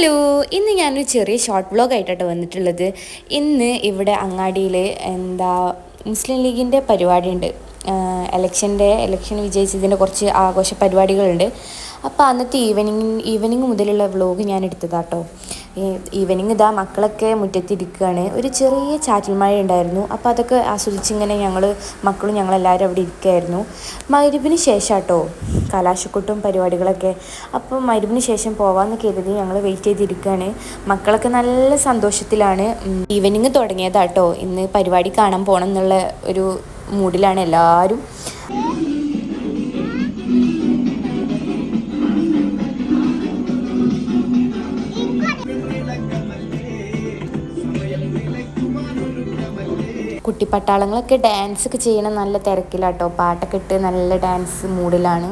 Hello ഇന്ന് ഞാനൊരു ചെറിയ ഷോർട്ട് വ്ളോഗ് ആയിട്ടാണ് വന്നിട്ടുള്ളത്. ഇന്ന് ഇവിടെ അങ്ങാടിയിൽ എന്താ മുസ്ലിം ലീഗിന്റെ പരിപാടിയുണ്ട്. എലക്ഷന്റെ എലക്ഷൻ വിജയിച്ചതിന്റെ കുറച്ച് ആഘോഷ പരിപാടികളുണ്ട്. അപ്പോൾ അന്നത്തെ ഈവനിങ് ഈവനിങ് മുതലുള്ള വ്ളോഗ് ഞാൻ എടുത്തതാട്ടോ. ഈവനിങ് ഇതാ മക്കളൊക്കെ മുറ്റത്തിരിക്കുകയാണ് ഒരു ചെറിയ ചാറ്റൽ മഴ ഉണ്ടായിരുന്നു. അപ്പോൾ അതൊക്കെ ആസ്വദിച്ചിങ്ങനെ ഞങ്ങൾ മക്കളും ഞങ്ങളെല്ലാവരും അവിടെ ഇരിക്കുകയായിരുന്നു മരുവിന് ശേഷം കേട്ടോ കലാശക്കൊട്ടും പരിപാടികളൊക്കെ. അപ്പോൾ മരുവിന് ശേഷം പോവാമെന്ന് കരുതി ഞങ്ങൾ വെയിറ്റ് ചെയ്തിരിക്കുകയാണ് മക്കളൊക്കെ നല്ല സന്തോഷത്തിലാണ്. ഈവനിങ് തുടങ്ങിയതാട്ടോ. ഇന്ന് പരിപാടി കാണാൻ പോകണം എന്നുള്ള ഒരു മൂഡിലാണ് എല്ലാവരും കുട്ടിപ്പട്ടാളങ്ങളൊക്കെ ഡാൻസ് ഒക്കെ ചെയ്യണം നല്ല തിരക്കിലാട്ടോ. പാട്ടൊക്കെ ഇട്ട് നല്ല ഡാൻസ് മൂഡിലാണ്.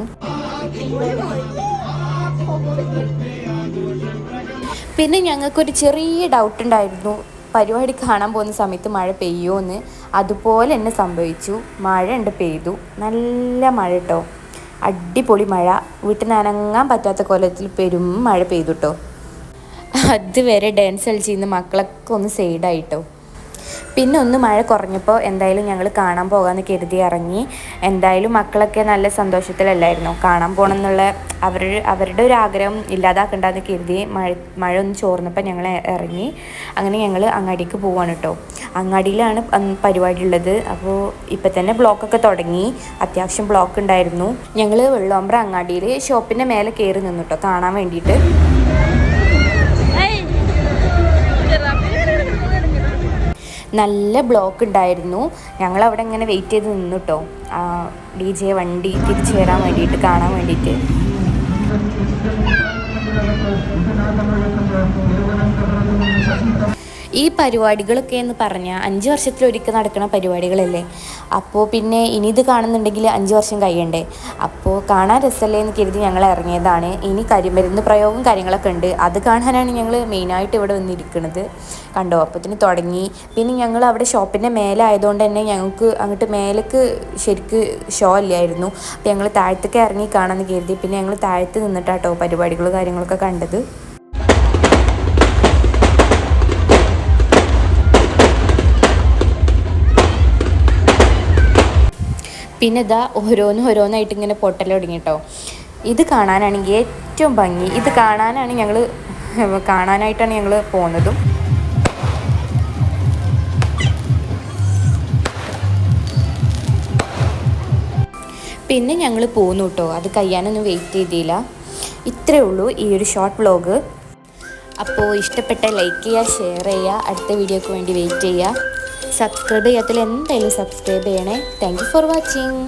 പിന്നെ ഞങ്ങൾക്കൊരു ചെറിയ ഡൗട്ട് ഉണ്ടായിരുന്നു. പരിപാടി കാണാൻ പോകുന്ന സമയത്ത് മഴ പെയ്യുമോയെന്ന് അതുപോലെ തന്നെ സംഭവിച്ചു. മഴ ഉണ്ട് പെയ്തു. നല്ല മഴ കേട്ടോ അടിപൊളി മഴ. വീട്ടിൽ നിന്ന് അനങ്ങാൻ പറ്റാത്ത കൊല്ലത്തിൽ പെരും മഴ പെയ്തു കേട്ടോ അതുവരെ ഡാൻസ് കളിച്ചിരുന്ന മക്കളൊക്കെ ഒന്ന് സൈഡായിട്ടോ പിന്നെ ഒന്ന് മഴ കുറഞ്ഞപ്പോൾ എന്തായാലും ഞങ്ങൾ കാണാൻ പോകാമെന്ന് കരുതി ഇറങ്ങി. എന്തായാലും മക്കളൊക്കെ നല്ല സന്തോഷത്തിലല്ലായിരുന്നു? കാണാൻ പോകണം എന്നുള്ള അവർ അവരുടെ ഒരു ആഗ്രഹം ഇല്ലാതാക്കണ്ടെന്ന് കരുതി മഴ മഴ ഒന്ന് ചോർന്നപ്പോൾ ഞങ്ങൾ ഇറങ്ങി. അങ്ങനെ ഞങ്ങൾ അങ്ങാടിക്ക് പോവാണ് കേട്ടോ അങ്ങാടിയിലാണ് പരിപാടി ഉള്ളത്. അപ്പോൾ ഇപ്പം തന്നെ ബ്ലോക്കൊക്കെ തുടങ്ങി. അത്യാവശ്യം ബ്ലോക്ക് ഉണ്ടായിരുന്നു. ഞങ്ങൾ വെള്ളോമ്പ്ര അങ്ങാടിയിൽ ഷോപ്പിന്റെ മേലെ കയറി നിന്നു കേട്ടോ കാണാൻ വേണ്ടിയിട്ട്. നല്ല ബ്ലോക്ക് ഉണ്ടായിരുന്നു. ഞങ്ങൾ അവിടെ ഇങ്ങനെ വെയിറ്റ് ചെയ്ത് നിന്നു കേട്ടോ ഡി ജെ വണ്ടി തിരിച്ചു വരാൻ വേണ്ടിയിട്ട് കാണാൻ വേണ്ടിയിട്ട്. ഈ പരിപാടികളൊക്കെ എന്ന് പറഞ്ഞാൽ അഞ്ച് വർഷത്തിലൊരിക്കൽ നടക്കുന്ന പരിപാടികളല്ലേ? അപ്പോൾ പിന്നെ ഇനി ഇത് കാണുന്നുണ്ടെങ്കിൽ അഞ്ച് വർഷം കഴിയണ്ടേ? അപ്പോൾ കാണാൻ രസമല്ലേ എന്ന് കരുതി ഞങ്ങൾ ഇറങ്ങിയതാണ്. ഇനി കരിമരുന്ന് പ്രയോഗം കാര്യങ്ങളൊക്കെ ഉണ്ട്. അത് കാണാനാണ് ഞങ്ങൾ മെയിനായിട്ട് ഇവിടെ വന്നിരിക്കുന്നത് കണ്ടോ? അപ്പത്തിന് തുടങ്ങി. പിന്നെ ഞങ്ങൾ അവിടെ ഷോപ്പിന്റെ മേലെ ആയതുകൊണ്ട് തന്നെ ഞങ്ങൾക്ക് അങ്ങോട്ട് മേലേക്ക് ശരിക്ക് ഷോ അല്ലായിരുന്നു അപ്പോൾ ഞങ്ങൾ താഴത്തേക്ക് ഇറങ്ങി കാണാമെന്ന് കരുതി. പിന്നെ ഞങ്ങൾ താഴത്ത് നിന്നിട്ടാട്ടോ പരിപാടികളും കാര്യങ്ങളൊക്കെ കണ്ടത്. പിന്നെ ഇതാ ഓരോന്ന് ഓരോന്നായിട്ട് ഇങ്ങനെ പൊട്ടൽ തുടങ്ങി കേട്ടോ ഇത് കാണാനാണെങ്കിൽ ഏറ്റവും ഭംഗി. ഇത് കാണാനാണ് ഞങ്ങൾ കാണാനായിട്ടാണ് ഞങ്ങൾ പോകുന്നതും പിന്നെ ഞങ്ങൾ പോന്നു കേട്ടോ അത് കഴിയാനൊന്നും വെയിറ്റ് ചെയ്തില്ല. ഇത്രയേ ഉള്ളൂ ഈ ഒരു ഷോർട്ട് വ്ലോഗ് അപ്പോൾ ഇഷ്ടപ്പെട്ട ലൈക്ക് ചെയ്യുക ഷെയർ ചെയ്യുക. അടുത്ത വീഡിയോക്ക് വേണ്ടി വെയിറ്റ് ചെയ്യുക. സബ്സ്ക്രൈബ് ചെയ്യാത്തതിൽ എന്തായാലും സബ്സ്ക്രൈബ് ചെയ്യണേ. Thank for watching